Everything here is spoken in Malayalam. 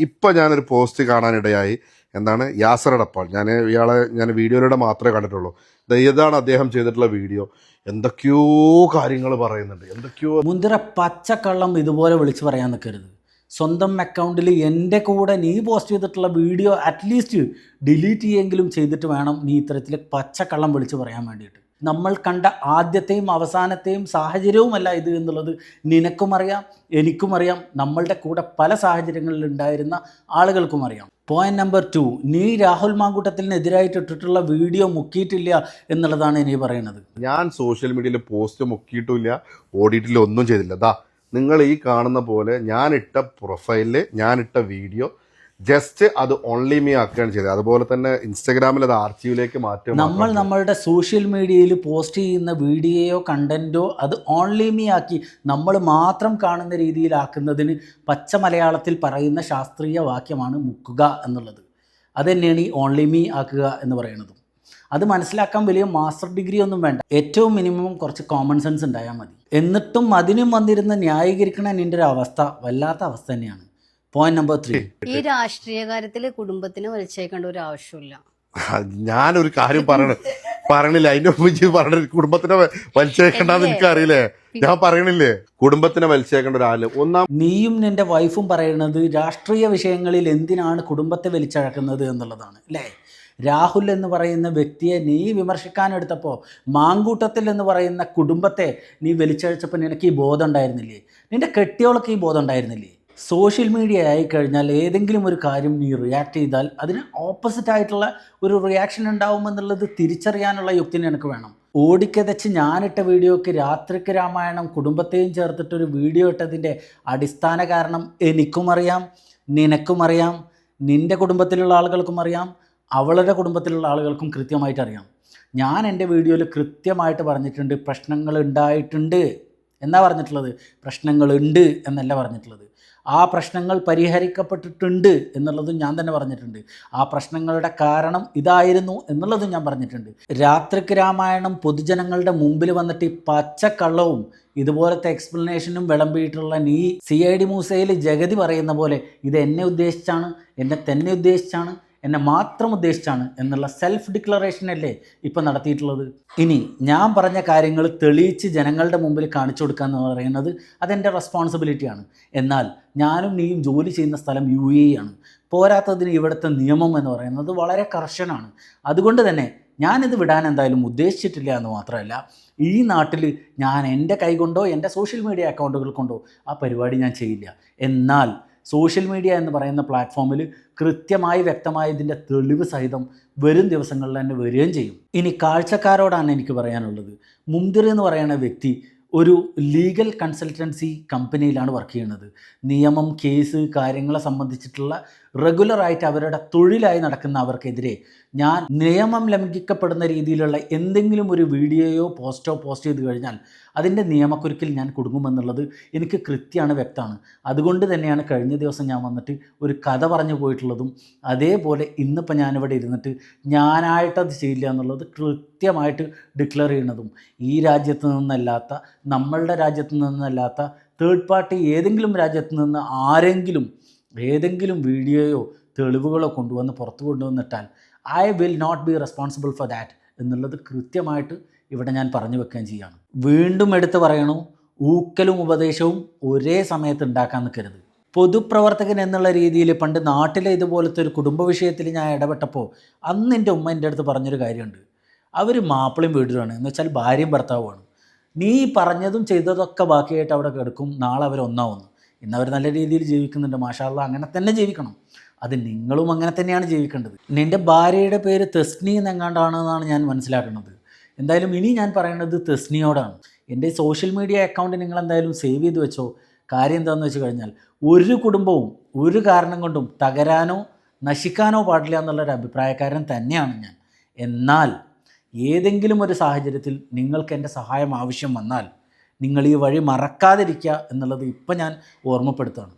ഇപ്പം ഞാനൊരു പോസ്റ്റ് കാണാനിടയായി. എന്താണ്? യാസർ അടപ്പാൾ ഞാൻ ഇയാളെ ഞാൻ വീഡിയോയിലൂടെ മാത്രമേ കണ്ടിട്ടുള്ളൂ. ഏതാണ് അദ്ദേഹം ചെയ്തിട്ടുള്ള വീഡിയോ. എന്തൊക്കെയോ കാര്യങ്ങൾ പറയുന്നുണ്ട്. എന്തൊക്കെയോ മുന്തിര പച്ചക്കള്ളം ഇതുപോലെ വിളിച്ച് പറയാൻ നിൽക്കരുത് സ്വന്തം അക്കൗണ്ടിൽ എന്റെ കൂടെ നീ പോസ്റ്റ് ചെയ്തിട്ടുള്ള വീഡിയോ അറ്റ്ലീസ്റ്റ് ഡിലീറ്റ് ചെയ്യെങ്കിലും ചെയ്തിട്ട് വേണം നീ ഇത്തരത്തിൽ പച്ചക്കള്ളം വിളിച്ച് പറയാൻ വേണ്ടിയിട്ട്. നമ്മൾ കണ്ട ആദ്യത്തെയും അവസാനത്തെയും സാഹചര്യവുമല്ല ഇത് എന്നുള്ളത് നിനക്കും അറിയാം എനിക്കും അറിയാം നമ്മളുടെ കൂടെ പല സാഹചര്യങ്ങളിൽ ഉണ്ടായിരുന്ന ആളുകൾക്കും അറിയാം. പോയിന്റ് നമ്പർ ടു നീ രാഹുൽ മാങ്കൂട്ടത്തിനെതിരായിട്ട് ഇട്ടിട്ടുള്ള വീഡിയോ മുക്കിയിട്ടില്ല എന്നുള്ളതാണ് ഇനി പറയുന്നത് ഞാൻ സോഷ്യൽ മീഡിയയിൽ പോസ്റ്റ് മുക്കിയിട്ടില്ല ഓടിയിട്ടില്ല ഒന്നും ചെയ്തില്ല. നിങ്ങൾ ഈ കാണുന്ന പോലെ ഞാനിട്ട പ്രൊഫൈലിൽ ഞാനിട്ട വീഡിയോ ജസ്റ്റ് അത് ഓൺലി മീ ആക്കുകയാണ് ചെയ്തത്. അതുപോലെ തന്നെ ഇൻസ്റ്റാഗ്രാമിൽ അത് ആർച്ചീവിലേക്ക് മാറ്റും നമ്മൾ നമ്മളുടെ സോഷ്യൽ മീഡിയയിൽ പോസ്റ്റ് ചെയ്യുന്ന വീഡിയോയോ കണ്ടന്റോ അത് ഓൺലി മീ ആക്കി നമ്മൾ മാത്രം കാണുന്ന രീതിയിലാക്കുന്നതിന് പച്ച മലയാളത്തിൽ പറയുന്ന ശാസ്ത്രീയ വാക്യമാണ് മുക്കുക എന്നുള്ളത്. അത് തന്നെയാണ് ഈ ഓൺലി മീ ആക്കുക എന്ന് പറയുന്നത്. അത് മനസ്സിലാക്കാൻ വലിയ മാസ്റ്റർ ഡിഗ്രി ഒന്നും വേണ്ട. ഏറ്റവും മിനിമം കുറച്ച് കോമൺ സെൻസ് ഉണ്ടായാൽ മതി. എന്നിട്ടും അതിനും വന്നിരുന്ന് ന്യായീകരിക്കണ എന്റെ ഒരു അവസ്ഥ വല്ലാത്ത അവസ്ഥ തന്നെയാണ്. പോയിന്റ് നമ്പർ ത്രീ ഈ രാഷ്ട്രീയ കാര്യത്തിൽ കുടുംബത്തിന് വലിച്ചേക്കേണ്ട ഒരു ആവശ്യമില്ല ഞാനൊരു കാര്യം പറയണ പറയണില്ല. അതിന്റെ മുമ്പ് പറഞ്ഞ കുടുംബത്തിനെ വലിച്ചേക്കണ്ടെന്ന് എനിക്ക് അറിയില്ലേ ഞാൻ പറയണില്ലേ? കുടുംബത്തിനെ വലിച്ചേക്കേണ്ട ഒരാൾ ഒന്നാം നീയും നിന്റെ വൈഫും പറയുന്നത് രാഷ്ട്രീയ വിഷയങ്ങളിൽ എന്തിനാണ് കുടുംബത്തെ വലിച്ചഴക്കുന്നത് എന്നുള്ളതാണ് അല്ലേ? രാഹുൽ എന്ന് പറയുന്ന വ്യക്തിയെ നീ വിമർശിക്കാനെടുത്തപ്പോൾ മാങ്കൂട്ടത്തിൽ എന്ന് പറയുന്ന കുടുംബത്തെ നീ വലിച്ചഴിച്ചപ്പോൾ നിനക്ക് ഈ ബോധം ഉണ്ടായിരുന്നില്ലേ? നിന്റെ കെട്ടിയോളൊക്കെ ഈ ബോധം ഉണ്ടായിരുന്നില്ലേ? സോഷ്യൽ മീഡിയ ആയിക്കഴിഞ്ഞാൽ ഏതെങ്കിലും ഒരു കാര്യം നീ റിയാക്ട് ചെയ്താൽ അതിന് ഓപ്പോസിറ്റ് ആയിട്ടുള്ള ഒരു റിയാക്ഷൻ ഉണ്ടാവുമെന്നുള്ളത് തിരിച്ചറിയാനുള്ള യുക്തി എനിക്ക് വേണം. ഓടിക്കതച്ച് ഞാനിട്ട വീഡിയോക്ക് രാത്രിക്ക് രാമായണം കുടുംബത്തെയും ചേർത്തിട്ടൊരു വീഡിയോ ഇട്ടതിന്റെ അടിസ്ഥാന കാരണം എനിക്കും അറിയാം നിനക്കും അറിയാം നിന്റെ കുടുംബത്തിലുള്ള ആളുകൾക്കും അറിയാം അവളുടെ കുടുംബത്തിലുള്ള ആളുകൾക്കും കൃത്യമായിട്ട് അറിയാം. ഞാൻ എന്റെ വീഡിയോയിൽ കൃത്യമായിട്ട് പറഞ്ഞിട്ടുണ്ട് പ്രശ്നങ്ങൾ ഉണ്ടായിട്ടുണ്ട് എന്നാ പറഞ്ഞിട്ടുള്ളത്? പ്രശ്നങ്ങളുണ്ട് എന്നല്ല പറഞ്ഞിട്ടുള്ളത്. ആ പ്രശ്നങ്ങൾ പരിഹരിക്കപ്പെട്ടിട്ടുണ്ട് എന്നുള്ളതും ഞാൻ തന്നെ പറഞ്ഞിട്ടുണ്ട്. ആ പ്രശ്നങ്ങളുടെ കാരണം ഇതായിരുന്നു എന്നുള്ളതും ഞാൻ പറഞ്ഞിട്ടുണ്ട്. രാത്രിക്ക് രാമായണം പൊതുജനങ്ങളുടെ മുമ്പിൽ വന്നിട്ട് ഈ പച്ചക്കള്ളവും ഇതുപോലത്തെ എക്സ്പ്ലനേഷനും വിളമ്പിയിട്ടുള്ള നീ സി ഐ ഡി മൂസയിൽ ജഗതി പറയുന്ന പോലെ ഇത് എന്നെ ഉദ്ദേശിച്ചാണ് എന്നെ തന്നെ ഉദ്ദേശിച്ചാണ് എന്നെ മാത്രം ഉദ്ദേശിച്ചാണ് എന്നുള്ള സെൽഫ് ഡിക്ലറേഷൻ അല്ലേ ഇപ്പം നടത്തിയിട്ടുള്ളത്. ഇനി ഞാൻ പറഞ്ഞ കാര്യങ്ങൾ തെളിയിച്ച് ജനങ്ങളുടെ മുമ്പിൽ കാണിച്ചു കൊടുക്കുക എന്ന് പറയുന്നത് അതെന്റെ റെസ്പോൺസിബിലിറ്റിയാണ് എന്നാൽ ഞാനും നീയും ജോലി ചെയ്യുന്ന സ്ഥലം യു എ ആണ്. പോരാത്തതിന് ഇവിടുത്തെ നിയമം എന്ന് പറയുന്നത് വളരെ കർശനാണ് അതുകൊണ്ട് തന്നെ ഞാനിത് വിടാൻ എന്തായാലും ഉദ്ദേശിച്ചിട്ടില്ല എന്ന് മാത്രമല്ല ഈ നാട്ടിൽ ഞാൻ എന്റെ കൈകൊണ്ടോ എന്റെ സോഷ്യൽ മീഡിയ അക്കൗണ്ടുകൾ കൊണ്ടോ ആ പരിപാടി ഞാൻ ചെയ്യില്ല. എന്നാൽ സോഷ്യൽ മീഡിയ എന്ന് പറയുന്ന പ്ലാറ്റ്ഫോമിൽ കൃത്യമായി വ്യക്തമായ ഇതിന്റെ തെളിവ് സഹിതം വരും ദിവസങ്ങളിൽ തന്നെ വരികയും ചെയ്യും. ഇനി കാഴ്ചക്കാരോടാണ് എനിക്ക് പറയാനുള്ളത്. മുന്തിർ എന്ന് പറയുന്ന വ്യക്തി ഒരു ലീഗൽ കൺസൾട്ടൻസി കമ്പനിയിലാണ് വർക്ക് ചെയ്യുന്നത്. നിയമം കേസ് കാര്യങ്ങളെ സംബന്ധിച്ചിട്ടുള്ള റെഗുലറായിട്ട് അവരുടെ തൊഴിലായി നടക്കുന്ന അവർക്കെതിരെ ഞാൻ നിയമം ലംഘിക്കപ്പെടുന്ന രീതിയിലുള്ള എന്തെങ്കിലും ഒരു വീഡിയോയോ പോസ്റ്റോ പോസ്റ്റ് ചെയ്ത് കഴിഞ്ഞാൽ അതിന്റെ നിയമക്കുരുക്കിൽ ഞാൻ കുടുങ്ങുമെന്നുള്ളത് എനിക്ക് കൃത്യമാണ് വ്യക്തമാണ്. അതുകൊണ്ട് തന്നെയാണ് കഴിഞ്ഞ ദിവസം ഞാൻ വന്നിട്ട് ഒരു കഥ പറഞ്ഞു പോയിട്ടുള്ളതും അതേപോലെ ഇന്നിപ്പോൾ ഞാനിവിടെ ഇരുന്നിട്ട് ഞാനായിട്ടത് ചെയ്യില്ല എന്നുള്ളത് കൃത്യമായിട്ട് ഡിക്ലെയർ ചെയ്യുന്നതും ഈ രാജ്യത്ത് നിന്നല്ലാത്ത നമ്മളുടെ രാജ്യത്ത് നിന്നല്ലാത്ത തേർഡ് പാർട്ടി ഏതെങ്കിലും രാജ്യത്ത് നിന്ന് ആരെങ്കിലും ഏതെങ്കിലും വീഡിയോയോ തെളിവുകളോ കൊണ്ടുവന്ന് പുറത്തു കൊണ്ടുവന്നിട്ടാൽ I will not be responsible for that എന്നുള്ളത് കൃത്യമായിട്ട് ഇവിടെ ഞാൻ പറഞ്ഞു വെക്കുകയും ചെയ്യാണ്. വീണ്ടും എടുത്ത് പറയണു ഊക്കലും ഉപദേശവും ഒരേ സമയത്ത് ഉണ്ടാക്കാൻ നിൽക്കരുത് പൊതുപ്രവർത്തകൻ എന്നുള്ള രീതിയിൽ പണ്ട് നാട്ടിലെ ഇതുപോലത്തെ ഒരു കുടുംബ വിഷയത്തിൽ ഞാൻ ഇടപെട്ടപ്പോൾ അന്ന് എന്റെ ഉമ്മ എന്റെ അടുത്ത് പറഞ്ഞൊരു കാര്യമുണ്ട്. അവർ മാപ്പിളയും വീടുകയാണ് എന്ന് വെച്ചാൽ ഭാര്യയും ഭർത്താവുമാണ്. നീ പറഞ്ഞതും ചെയ്തതൊക്കെ ബാക്കിയായിട്ട് അവിടെ കിടക്കും. നാളെ അവർ ഒന്നാവുന്നു. ഇന്ന് അവർ നല്ല രീതിയിൽ ജീവിക്കുന്നുണ്ട്. മാഷാള്ള അങ്ങനെ തന്നെ ജീവിക്കണം. അത് നിങ്ങളും അങ്ങനെ തന്നെയാണ് ജീവിക്കേണ്ടത്. നിന്റെ ഭാര്യയുടെ പേര് തെസ്നി എന്നെങ്ങാണ്ടാണെന്നാണ് ഞാൻ മനസ്സിലാക്കുന്നത്. എന്തായാലും ഇനി ഞാൻ പറയുന്നത് തെസ്നിയോടാണ്. എന്റെ സോഷ്യൽ മീഡിയ അക്കൗണ്ട് നിങ്ങൾ എന്തായാലും സേവ് ചെയ്ത് വെച്ചോ. കാര്യം എന്താണെന്ന് വെച്ച് കഴിഞ്ഞാൽ ഒരു കുടുംബവും ഒരു കാരണം കൊണ്ടും തകരാനോ നശിക്കാനോ പാടില്ല എന്നുള്ളൊരു അഭിപ്രായക്കാരൻ തന്നെയാണ് ഞാൻ. എന്നാൽ ഏതെങ്കിലും ഒരു സാഹചര്യത്തിൽ നിങ്ങൾക്ക് എന്റെ സഹായം ആവശ്യം വന്നാൽ നിങ്ങൾ ഈ വഴി മറക്കാതിരിക്കുക എന്നുള്ളത് ഇപ്പം ഞാൻ ഓർമ്മപ്പെടുത്തുകയാണ്.